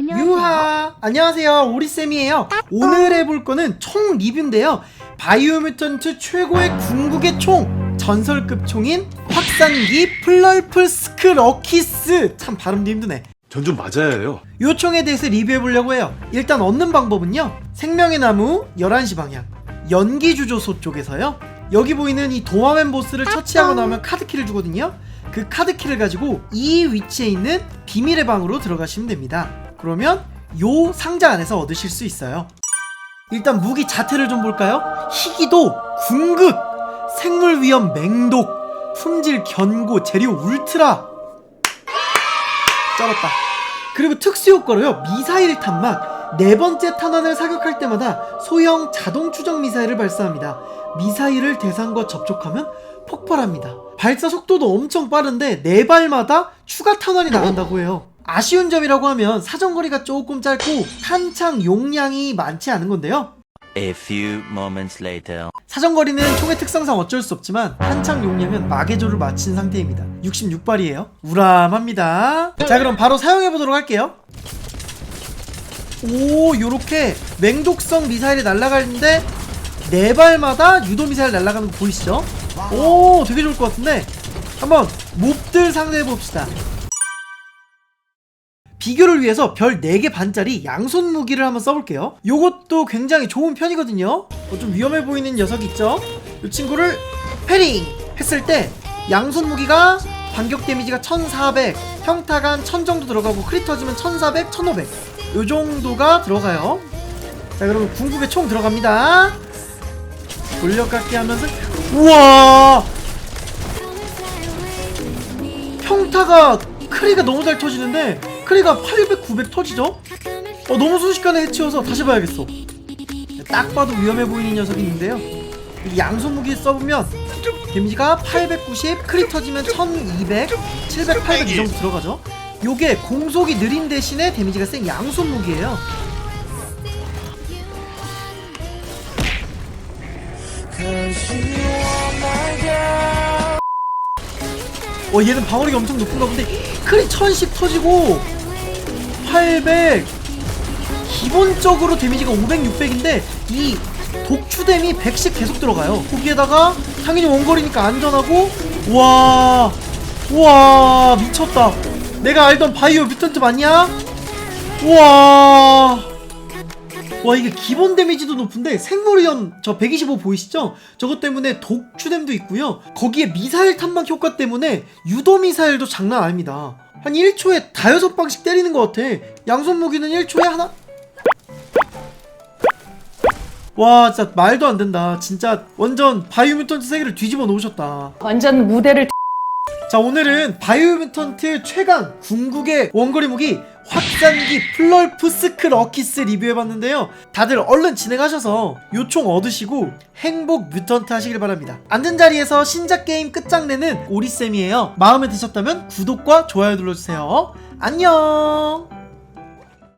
안녕하세요. 유하! 안녕하세요. 오리쌤이에요. 오늘 해볼 거는 총 리뷰인데요. 바이오뮤턴트 최고의 궁극의 총 전설급 총인 확산기 플럴프스크 럭키스. 참 발음도 힘드네. 전 좀 맞아야 해요. 요 총에 대해서 리뷰해보려고 해요. 일단 얻는 방법은요. 생명의 나무 11시 방향 연기 주조소 쪽에서요. 여기 보이는 이 도마맨 보스를 처치하고 나면 카드키를 주거든요. 그 카드키를 가지고 이 위치에 있는 비밀의 방으로 들어가시면 됩니다 그러면 요 상자 안에서 얻으실 수 있어요. 일단 무기 자태를 좀 볼까요? 희귀도, 궁극, 생물 위험 맹독, 품질 견고, 재료 울트라. 쩔었다. 그리고 특수 효과로요. 미사일 탄막. 네 번째 탄환을 사격할 때마다 소형 자동 추적 미사일을 발사합니다. 미사일을 대상과 접촉하면 폭발합니다. 발사 속도도 엄청 빠른데 네 발마다 추가 탄환이 나간다고 해요 아쉬운 점이라고 하면 사정거리가 조금 짧고 탄창 용량이 많지 않은 건데요. A few moments later. 사정거리는 총의 특성상 어쩔 수 없지만 탄창 용량은 마개조를 마친 상태입니다. 66발이에요. 우람합니다. 자 그럼 바로 사용해 보도록 할게요. 오 요렇게 맹독성 미사일이 날아가는데 네 발마다 유도 미사일 날아가는 거 보이시죠? 오 되게 좋을 것 같은데 한번 몹들 상대해 봅시다 비교를 위해서 별 4개 반짜리 양손 무기를 한번 써볼게요. 요것도 굉장히 좋은 편이거든요. 어, 좀 위험해 보이는 녀석 있죠? 이 친구를 패링 했을 때 양손 무기가 반격 데미지가 1400 평타가 한1000 정도 들어가고 크리 터지면 1400, 1500 요 정도가 들어가요. 자 그러면 궁극의 총 들어갑니다. 돌려깎기 하면서 우와! 평타가 크리가 너무 잘 터지는데 크리가 800, 900 터지죠? 어 너무 순식간에 해치워서 다시 봐야겠어. 딱 봐도 위험해 보이는 녀석이 있는데요. 이 양손 무기 써보면 데미지가 890 크리 터지면 1200 700, 800 이 정도 들어가죠. 요게 공속이 느린 대신에 데미지가 센 양손 무기예요. 어 얘는 방어력이 엄청 높은가 본데 크리 1000씩 터지고 800 기본적으로 데미지가 500, 600인데 이 독추뎀이 100씩 계속 들어가요. 거기에다가 당연히 원거리니까 안전하고 와, 와 미쳤다. 내가 알던 바이오 뮤턴트 맞냐? 와, 와 이게 기본 데미지도 높은데 생물위험 저 125 보이시죠? 저것 때문에 독추뎀도 있고요. 거기에 미사일 탐막 효과 때문에 유도 미사일도 장난 아닙니다 한 1초에 다 여섯 방씩 때리는 것 같아. 양손 무기는 1초에 하나? 와 진짜 말도 안 된다. 진짜 완전 바이오뮤턴트 세계를 뒤집어 놓으셨다. 완전 무대를 자 오늘은 바이오뮤턴트 최강 궁극의 원거리 무기 확장기 플럴프스크 럭키스 리뷰해봤는데요. 다들 얼른 진행하셔서 요총 얻으시고 행복 뮤턴트 하시길 바랍니다. 앉은 자리에서 신작 게임 끝장내는 오리쌤이에요. 마음에 드셨다면 구독과 좋아요 눌러주세요. 안녕